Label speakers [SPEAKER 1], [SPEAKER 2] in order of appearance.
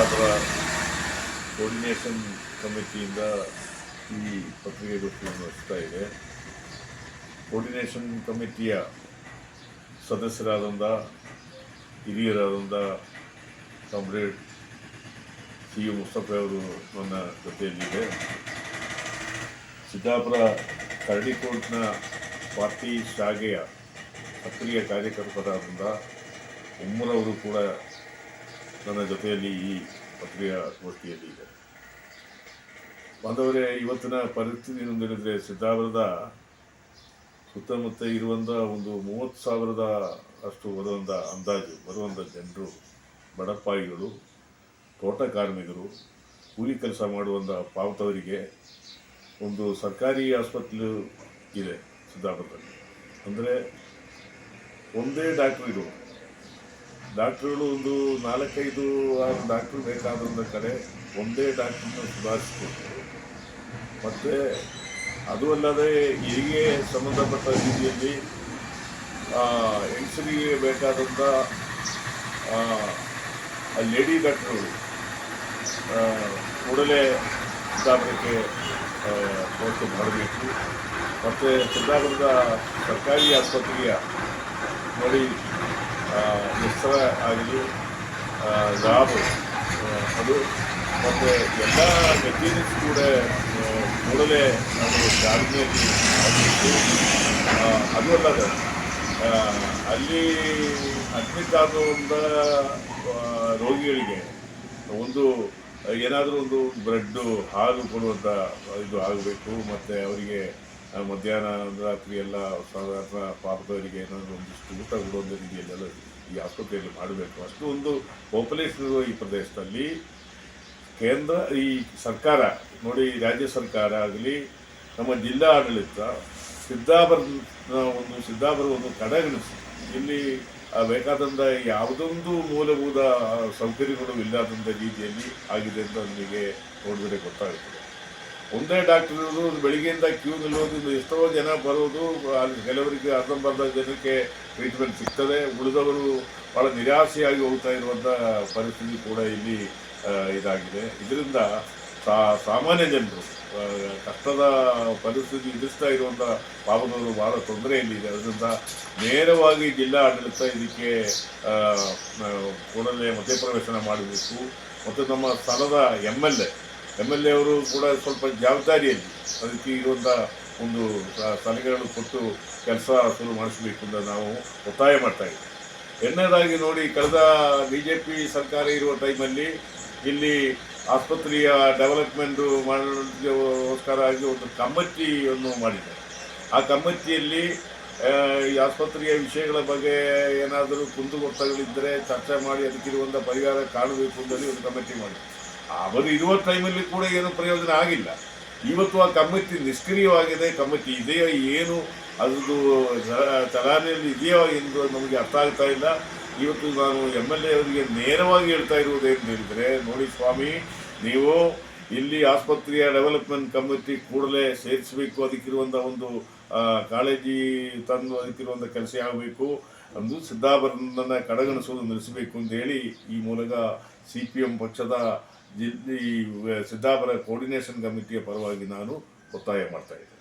[SPEAKER 1] Siddapura coordination ಕಮಿಟಿಯಿಂದ ಈ ಪತ್ರಿಕೆಗೋಷ್ಠಿಯನ್ನು ನಡೆಸ್ತಾ ಇದೆ. ಕೋರ್ಡಿನೇಷನ್ ಕಮಿಟಿಯ ಸದಸ್ಯರಾದಂಥ ಹಿರಿಯರಾದಂಥ ಕಾಮ್ರೇಡ್ ಸಿ ಯು ಮುಸ್ತಫೆ ಅವರು ನನ್ನ ಜೊತೆಯಲ್ಲಿದೆ. ಸಿದ್ದಾಪುರ ಕರಡಿಕೋಟ್ನ ಪಾರ್ಟಿ ಶಾಖೆಯ ಸಕ್ರಿಯ ಕಾರ್ಯಕರ್ತರಾದಂಥ ಉಮ್ಮರವರು ಕೂಡ ನನ್ನ ಜೊತೆಯಲ್ಲಿ ಈ ಪತ್ರಿಕಾಗೋಷ್ಠಿಯಲ್ಲಿ ಇದೆ. ಬಂದವರೇ, ಇವತ್ತಿನ ಪರಿಸ್ಥಿತಿ ಎಂದು ಹೇಳಿದ್ರೆ ಸಿದ್ದಾಪುರದ ಸುತ್ತಮುತ್ತ ಇರುವಂಥ ಒಂದು ಮೂವತ್ತು ಸಾವಿರದ ಅಷ್ಟು ಬರುವಂಥ ಅಂದಾಜು ಬರುವಂಥ ಜನರು ಬಡಪಾಯಿಗಳು ತೋಟ ಕಾರ್ಮಿಕರು, ಕೂಲಿ ಕೆಲಸ ಮಾಡುವಂಥ ಪಾವತವರಿಗೆ ಒಂದು ಸರ್ಕಾರಿ ಆಸ್ಪತ್ರೆ ಇದೆ ಸಿದ್ದಾಪುರದಲ್ಲಿ ಅಂದರೆ ಒಂದೇ ಡಾಕ್ಟ್ರ್ ಇರುವ ಡಾಕ್ಟ್ರುಗಳು ಒಂದು ನಾಲ್ಕೈದು ಆರು ಡಾಕ್ಟ್ರು ಬೇಕಾದಂಥ ಕಡೆ ಒಂದೇ ಡಾಕ್ಟ್ರನ್ನ ಸುಧಾರಿಸ್ಬೇಕು ಮತ್ತು ಅದು ಅಲ್ಲದೆ ಹೆರಿಗೆ ಸಂಬಂಧಪಟ್ಟ ರೀತಿಯಲ್ಲಿ ಹೆಂಗಸರಿಗೆ ಬೇಕಾದಂಥ ಲೇಡಿ ಡಾಕ್ಟ್ರುಗಳು ಕೂಡಲೇ ಸ್ಥಾಪನೆಗೆ ವ್ಯವಸ್ಥೆ ಮಾಡಬೇಕು. ಮತ್ತು ಸಿದ್ದಾಪುರದ ಸರ್ಕಾರಿ ಆಸ್ಪತ್ರೆಯ ನೋಡಿ ಹೆಸರ ಆಗಲಿ ಲಾಭ ಅದು ಮತ್ತು ಎಲ್ಲ ಮೆಟೀರಿಯಲ್ಸ್ ಕೂಡ ಕೂಡಲೇ ನಾವು ಚಾಲನೆಯಲ್ಲಿ ಆಗಬೇಕು ಅದು ಅಲ್ಲದೆ ಅಲ್ಲಿ ಅಡ್ಮಿಟ್ ಆಗುವಂಥ ರೋಗಿಗಳಿಗೆ ಒಂದು, ಏನಾದರೂ ಒಂದು ಬ್ರೆಡ್ಡು ಹಾಲು ಕೊಡುವಂಥ ಇದು ಆಗಬೇಕು, ಮತ್ತು ಅವರಿಗೆ ಮಧ್ಯಾಹ್ನ ರಾತ್ರಿ ಎಲ್ಲ ಸಾಧಾರಣ ಪಾಪದವರಿಗೆ ಏನಾದರೂ ಒಂದಿಷ್ಟು ಊಟ ಕೊಡುವಂಥ ರೀತಿಯಲ್ಲೆಲ್ಲ ಈ ಆಸ್ಪತ್ರೆಯಲ್ಲಿ ಮಾಡಬೇಕು. ಅಷ್ಟು ಒಂದು ಪಾಪ್ಯುಲೇಷನ್ ಈ ಪ್ರದೇಶದಲ್ಲಿ ಕೇಂದ್ರ, ಈ ಸರ್ಕಾರ, ನೋಡಿ ರಾಜ್ಯ ಸರ್ಕಾರ ಆಗಲಿ, ನಮ್ಮ ಜಿಲ್ಲಾ ಆಡಳಿತ ಸಿದ್ದಾಪುರ ಒಂದು ಸಿದ್ದಾಪುರವನ್ನು ಕಡೆಗಣಿಸಿ. ಇಲ್ಲಿ ಬೇಕಾದಂಥ ಯಾವುದೊಂದು ಮೂಲಭೂತ ಸೌಕರ್ಯಗಳು ಇಲ್ಲದಂಥ ರೀತಿಯಲ್ಲಿ ಆಗಿದೆ ಅಂತ ನಮಗೆ ನೋಡಿದರೆ ಗೊತ್ತಾಗುತ್ತದೆ ಒಂದೇ ಡಾಕ್ಟರ್ ಇರೋದು ಬೆಳಿಗ್ಗೆಯಿಂದ ಕ್ಯೂ ನಿಲ್ಲೋದು ಎಷ್ಟೋ ಜನ ಬರೋದು, ಅಲ್ಲಿ ಕೆಲವರಿಗೆ ಅರ್ಧಂಬರ್ಧ ಜನಕ್ಕೆ ಟ್ರೀಟ್ಮೆಂಟ್ ಸಿಗ್ತದೆ. ಉಳಿದವರು ಭಾಳ ನಿರಾಸೆಯಾಗಿ ಹೋಗ್ತಾ ಇರುವಂಥ ಪರಿಸ್ಥಿತಿ ಕೂಡ ಇಲ್ಲಿ ಇದಾಗಿದೆ. ಇದರಿಂದ ಸಾಮಾನ್ಯ ಜನರು ಕಷ್ಟದ ಪರಿಸ್ಥಿತಿ ಎದುರಿಸ್ತಾ ಇರುವಂಥ ಪಾಪದವರು ಭಾಳ ತೊಂದರೆಯಲ್ಲಿದೆ. ಅದರಿಂದ ನೇರವಾಗಿ ಜಿಲ್ಲಾ ಆಡಳಿತ ಇದಕ್ಕೆ ಕೂಡಲೇ ಮಧ್ಯಪ್ರವೇಶನ ಮಾಡಬೇಕು. ಮತ್ತು ನಮ್ಮ ಸ್ಥಳದ M L A M L A ಅವರು ಕೂಡ ಸ್ವಲ್ಪ ಜವಾಬ್ದಾರಿಯಲ್ಲಿ ಅದಕ್ಕೆ ಇರುವಂಥ ಒಂದು ಸಲಹೆಗಳನ್ನು ಸಲಹೆಗಳು ಕೊಟ್ಟು ಕೆಲಸ ಶುರು ಮಾಡಿಸಬೇಕು ಅಂತ ನಾವು ಒತ್ತಾಯ ಮಾಡ್ತಾ ಇದ್ದೀವಿ. ಎರಡನೇದಾಗಿ ನೋಡಿ, ಕಳೆದ ಬಿ ಜೆ ಪಿ ಸರ್ಕಾರ ಇರುವ ಟೈಮಲ್ಲಿ ಇಲ್ಲಿ ಆಸ್ಪತ್ರೆಯ ಡೆವಲಪ್ಮೆಂಟು ಮಾಡೋದಕ್ಕೋಸ್ಕರ ಆಗಿ ಒಂದು ಕಮ್ಮತ್ತಿಯನ್ನು ಮಾಡಿದ್ದಾರೆ. ಆ ಕಮ್ಮತ್ತಿಯಲ್ಲಿ ಈ ಆಸ್ಪತ್ರೆಯ ವಿಷಯಗಳ ಬಗ್ಗೆ ಏನಾದರೂ ಕುಂದುಕೊರತೆಗಳಿದ್ದರೆ ಚರ್ಚೆ ಮಾಡಿ ಅದಕ್ಕಿರುವಂಥ ಪರಿಹಾರ ಕಾಣಬೇಕು ಅಂತೇಳಿ ಒಂದು ಕಮಿಟಿ ಮಾಡಿ ಅವರು ಇರುವ ಟೈಮಲ್ಲಿ ಕೂಡ ಏನು ಪ್ರಯೋಜನ ಆಗಿಲ್ಲ. ಇವತ್ತು ಆ ಕಮಿಟಿ ನಿಷ್ಕ್ರಿಯವಾಗಿದೆ. ಕಮಿಟಿ ಇದೆಯೋ? ಏನು? ಅದರದ್ದು ಚಲಾನೆಯಲ್ಲಿ ಇದೆಯೋ ಎಂದು ನಮಗೆ ಅರ್ಥ ಆಗ್ತಾ ಇಲ್ಲ. ಇವತ್ತು ನಾನು ಎಂ ಎಲ್ ಎ ಅವರಿಗೆ ನೇರವಾಗಿ ಹೇಳ್ತಾ ಇರುವುದೇನು ಹೇಳಿದರೆ, ನೋಡಿ ಸ್ವಾಮಿ, ನೀವು ಇಲ್ಲಿ ಆಸ್ಪತ್ರೆಯ ಡೆವಲಪ್ಮೆಂಟ್ ಕಮಿಟಿ ಕೂಡಲೇ ಸೇರಿಸಬೇಕು. ಅದಕ್ಕಿರುವಂಥ ಒಂದು ಕಾಳಜಿ ತಂದು ಅದಕ್ಕಿರುವಂಥ ಕೆಲಸ ಆಗಬೇಕು. ಅಂದು ಸಿದ್ದಾಭರಣನ ಕಡೆಗಣಿಸುವುದು ನಿಲ್ಲಿಸಬೇಕು ಅಂತ ಹೇಳಿ ಈ ಮೂಲಕ ಸಿ ಪಿ ಎಂ ಪಕ್ಷದ ಈ ಸಿದ್ದಾಪುರ ಕೋರ್ಡಿನೇಷನ್ ಕಮಿಟಿಯ ಪರವಾಗಿ ನಾನು ಒತ್ತಾಯ ಮಾಡ್ತಾ ಇದ್ದೇನೆ.